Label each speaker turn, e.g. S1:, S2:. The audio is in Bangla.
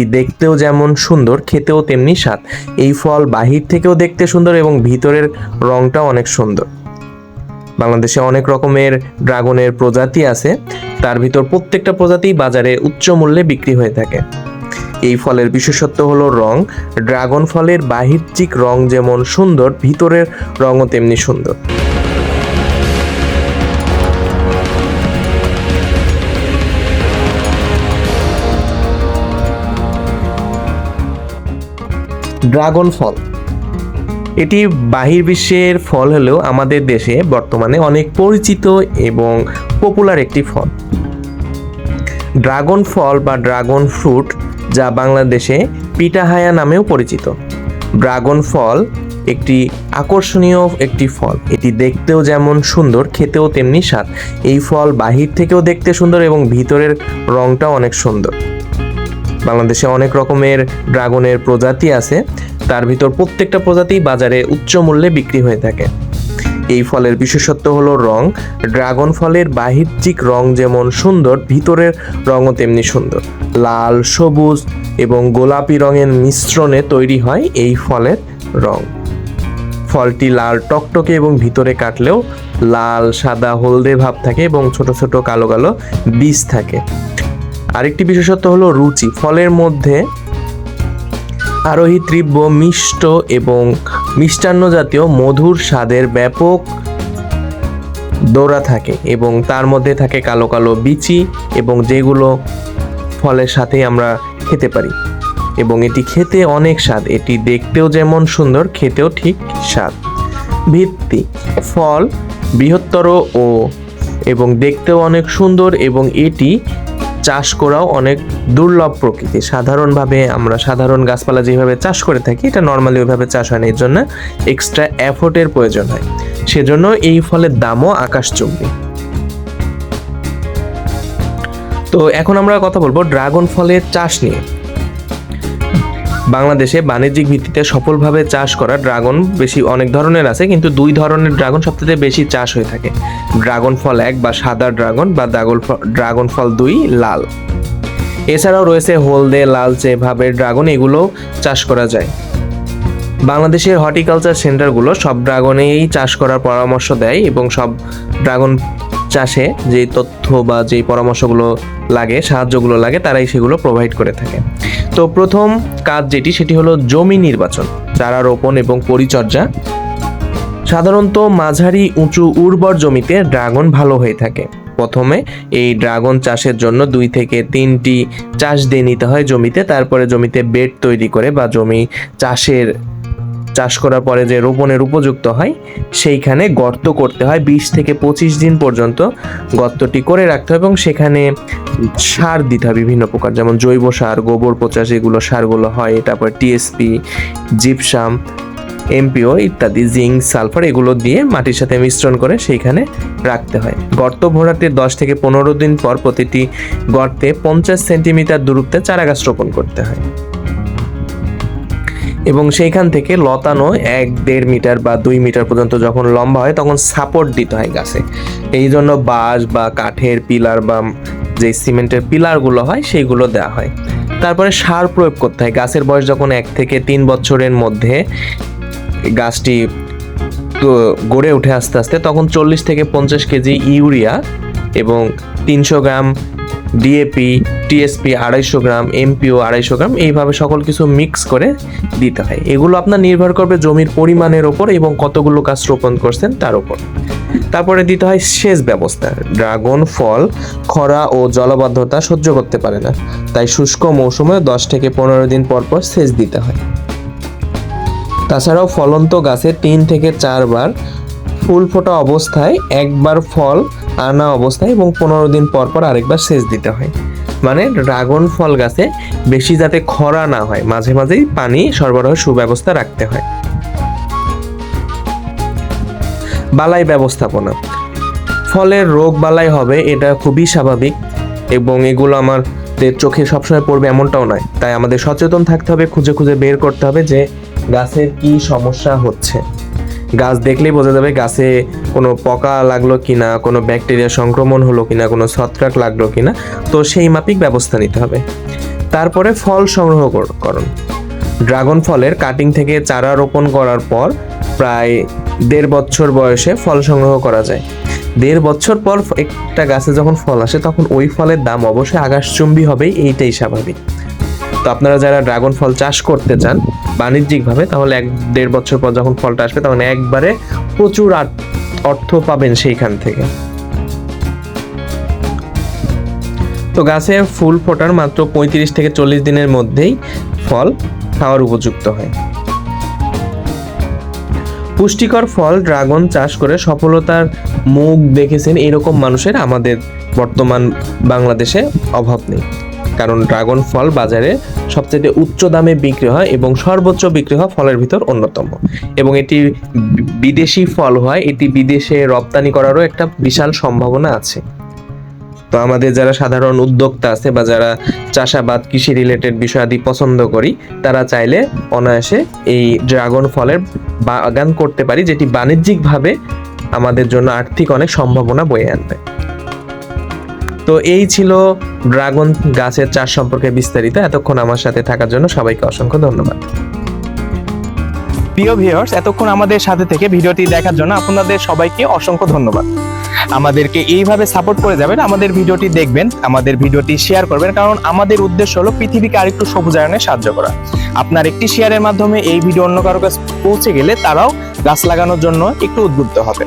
S1: এটি দেখতেও যেমন সুন্দর, খেতেও তেমনি স্বাদ। এই ফল বাহির থেকেও দেখতে সুন্দর এবং ভিতরের রংটাও অনেক সুন্দর। বাংলাদেশে অনেক রকমের ড্রাগনের প্রজাতি আছে। তার ভিতর প্রত্যেকটা প্রজাতি বাজারে উচ্চ মূল্যে বিক্রি হয়ে থাকে। এই ফলের বিশেষত্ব হলো রং। ড্রাগন ফলের বাহ্যিক রং যেমন সুন্দর, ভিতরের রঙও তেমনি সুন্দর। ড্রাগন ফল। এটি বাহির বিশ্বের ফল হলেও আমাদের দেশে বর্তমানে অনেক পরিচিত এবং পপুলার একটি ফল। ড্রাগন ফল বা ড্রাগন ফ্রুট যা বাংলাদেশে পিটাহায়া নামেও পরিচিত। ড্রাগন ফল একটি আকর্ষণীয় একটি ফল। এটি দেখতেও যেমন সুন্দর, খেতেও তেমনি স্বাদ। এই ফল বাহির থেকেও দেখতে সুন্দর এবং ভিতরের রংটাও অনেক সুন্দর। বাংলাদেশে অনেক রকমের ড্রাগনের প্রজাতি আছে। তার ভিতর প্রত্যেকটা প্রজাতি বাজারে উচ্চ মূল্যে বিক্রি হয়ে থাকে। এই ফলের বিশেষত্ব হলো রং। ড্রাগন ফলের বাহ্যিক রং যেমন সুন্দর, ভিতরের রঙও তেমনি সুন্দর। লাল, সবুজ এবং গোলাপি রঙের মিশ্রণে তৈরি হয় এই ফলের রং। ফলটি লাল, টকটকে এবং ভিতরে কাটলেও লাল, সাদা, হলদে ভাব থাকে এবং ছোট ছোট কালো কালো বীজ থাকে। আরেকটি বিশেষত্ব হলো রুচি। ফলের মধ্যে আরোহী তীব্র মিষ্ট এবং মিষ্টান্ন জাতীয় মধুর স্বাদের ব্যাপক দৌড়া থাকে এবং তার মধ্যে থাকে কালো কালো বিচি এবং যেগুলো ফলের সাথে আমরা খেতে পারি। এবং এটি খেতে অনেক স্বাদ। এটি দেখতেও যেমন সুন্দর, খেতেও ঠিক স্বাদ। ভিত্তি ফল বৃহত্তর ও এবং দেখতেও অনেক সুন্দর এবং এটি চাষ করাও অনেক দুর্লভ প্রকৃতি। সাধারণভাবে আমরা সাধারণ গাছপালা যেভাবে চাষ করে থাকি, এটা নর্মালি ওইভাবে চাষ হয় না, এর জন্য এক্সট্রা অ্যাফোর্টের প্রয়োজন হয়। সেজন্য এই ফলের দামও আকাশচুম্বী। তো এখন আমরা কথা বলব ড্রাগন ফলের চাষ নিয়ে। বাংলাদেশে বাণিজ্যিক ভিত্তিতে সফলভাবে চাষ করা ড্রাগন বেশি অনেক ধরনের আছে, কিন্তু দুই ধরনের ড্রাগন সবথেকে বেশি চাষ হয়ে থাকে। ড্রাগন ফল এক বা সাদা ড্রাগন বা ফল- ড্রাগন ফল দুই লাল। এছাড়াও রয়েছে হলদে, লালচে ভাবের ড্রাগন, এগুলো চাষ করা যায়। বাংলাদেশের হর্টিকালচার সেন্টারগুলো সব ড্রাগনেই চাষ করার পরামর্শ দেয় এবং সব ড্রাগন চাষে যে তথ্য বা যে পরামর্শগুলো লাগে, সাহায্যগুলো লাগে, তারাই সেগুলো প্রোভাইড করে থাকে। তো প্রথম কাজ যেটি, সেটি হলো জমি নির্বাচন, চারা রোপণ এবং পরিচর্যা। সাধারণত মাঝারি উঁচু উর্বর জমিতে ড্রাগন ভালো হয়ে থাকে। প্রথমে এই ড্রাগন চাষের জন্য দুই থেকে তিনটি চাষ দিয়ে নিতে হয় জমিতে, তারপরে জমিতে বেড তৈরি করে বা জমি চাষের চাষ করার পরে যে রোপণের উপযুক্ত হয়, সেইখানে গর্ত করতে হয় বিশ থেকে পঁচিশ দিন পর্যন্ত। গর্তটি করে রাখতে হয় এবং সেখানে সার দিতে হয় বিভিন্ন প্রকার। যেমন জৈব সার, গোবর পচা, যেগুলো সারগুলো হয়, তারপর টিএসপি জিপসাম এমপিও ইত্যাদি জিঙ্ক সালফার এগুলো দিয়ে মাটির সাথে মিশ্রণ করে সেইখানে রাখতে হয়। গর্ত ভরাতে দশ থেকে পনেরো দিন পর প্রতিটি গর্তে পঞ্চাশ সেন্টিমিটার দূরত্বে চারা গাছ রোপণ করতে হয়। এবং সেইখান থেকে লতানো এক দেড় মিটার বা দুই মিটার পর্যন্ত যখন লম্বা হয়, তখন সাপোর্ট দিতে হয় গাছে। এই জন্য বাঁশ বা কাঠের পিলার বা যে সিমেন্টের পিলারগুলো হয়, সেইগুলো দেওয়া হয়। তারপরে সার প্রয়োগ করতে হয়। গাছের বয়স যখন এক থেকে তিন বছরের মধ্যে গাছটি গড়ে ওঠে আস্তে আস্তে, তখন চল্লিশ থেকে পঞ্চাশ কেজি ইউরিয়া এবং তিনশো গ্রাম ডিএপি টিএসপি আড়াইশো গ্রাম এমপিও আড়াইশো গ্রাম, এইভাবে সকল কিছু মিক্স করে দিতে হয়। এগুলো আপনার নির্ভর করবে জমির পরিমাণের ওপর এবং কতগুলো গাছ রোপণ করছেন তার উপর তারপরে দিতে হয় সেচ ব্যবস্থা। ড্রাগন, ফল, খরা ও জলবদ্ধতা সহ্য করতে পারে না। তাই শুষ্ক মৌসুমে দশ থেকে পনেরো দিন পর পর সেচ দিতে হয়। তাছাড়াও ফলন্ত গাছে তিন থেকে চারবার ফুল ফোটা অবস্থায় একবার ফল আনা অবস্থায় এবং পনেরো দিন পর পর আরেকবার সেচ দিতে হয়। মানে ড্রাগন ফল গাছে বেশি যাতে খরা না হয়, মাঝে মাঝেই পানি সরবরাহের সুব্যবস্থা রাখতে হয়। বালাই ব্যবস্থাপনা। ফলের রোগ বালাই হবে, এটা খুবই স্বাভাবিক এবং এগুলো আমাদের চোখে সবসময় পড়বে এমনটাও নয়। তাই আমাদের সচেতন থাকতে হবে, খুঁজে খুঁজে বের করতে হবে যে গাছের কি সমস্যা হচ্ছে। গাছ দেখলেই বোঝা যাবে গাছে কোনো পোকা লাগল কিনা, কোনো ব্যাকটেরিয়া সংক্রমণ হলো কিনা, কোনো ছত্রাক লাগল কিনা। তো সেই মাপিক ব্যবস্থা নিতে হবে। তারপরে ফল সংগ্রহ কর- করুন। ড্রাগন ফলের কাটিং থেকে চারা রোপণ করার পর প্রায় দেড় বছর বয়সে ফল সংগ্রহ করা যায়। দেড় বছর পর একটা গাছে যখন ফল আসে, তখন ওই ফলের দাম অবশ্যই আকাশচুম্বী হবেই, এইটাই স্বাভাবিক। তো আপনারা যারা ড্রাগন ফল চাষ করতে চান বাণিজ্যিকভাবে, তাহলে এক দেড় বছর পর যখন ফলটা আসবে, তখন একবারে প্রচুর অর্থ পাবেন সেইখান থেকে। তো গাছে ফুল ফোটার মাত্র পঁয়ত্রিশ থেকে চল্লিশ দিনের মধ্যেই ফল খাওয়ার উপযুক্ত হয়। পুষ্টিকর ফল ড্রাগন চাষ করে সফলতার মুখ দেখেছেন এরকম মানুষের আমাদের বর্তমান বাংলাদেশে অভাব নেই। কারণ ড্রাগন ফল বাজারে সবচেয়ে উচ্চ দামে বিক্রি হয় এবং সর্বোচ্চ বিক্রি হয় ফলের ভিতর অন্যতম। এবং এটি বিদেশি ফল হয়, এটি বিদেশে রপ্তানি করারও একটা বিশাল সম্ভাবনা আছে। তো আমাদের যারা সাধারণ উদ্যোক্তা আছে বা যারা চাষাবাদ, কৃষি রিলেটেড বিষয়াদি পছন্দ করি, তারা চাইলে অনায়াসে এই ড্রাগন ফলের বাগান করতে পারি, যেটি বাণিজ্যিকভাবে আমাদের জন্য আর্থিক অনেক সম্ভাবনা বয়ে আনবে। তো এই ছিল ড্রাগন গাছের চাষ সম্পর্কে বিস্তারিত এতক্ষণ আমার সাথে থাকার জন্য সবাইকে অসংখ্য ধন্যবাদ।
S2: প্রিয় ভিউয়ার্স, এতক্ষণ আমাদের সাথে থেকে ভিডিওটি দেখার জন্য আপনাদের সবাইকে অসংখ্য ধন্যবাদ। আমাদেরকে এইভাবে সাপোর্ট করে যাবেন, আমাদের ভিডিওটি দেখবেন, আমাদের ভিডিওটি শেয়ার করবেন, কারণ আমাদের উদ্দেশ্য হলো পৃথিবীকে আরেকটু সবুজায়নে সাহায্য করা। আপনার একটি শেয়ারের মাধ্যমে এই ভিডিও অন্য কারও কাছে পৌঁছে গেলে তারাও গাছ লাগানোর জন্য একটু উদ্বুদ্ধ হবে।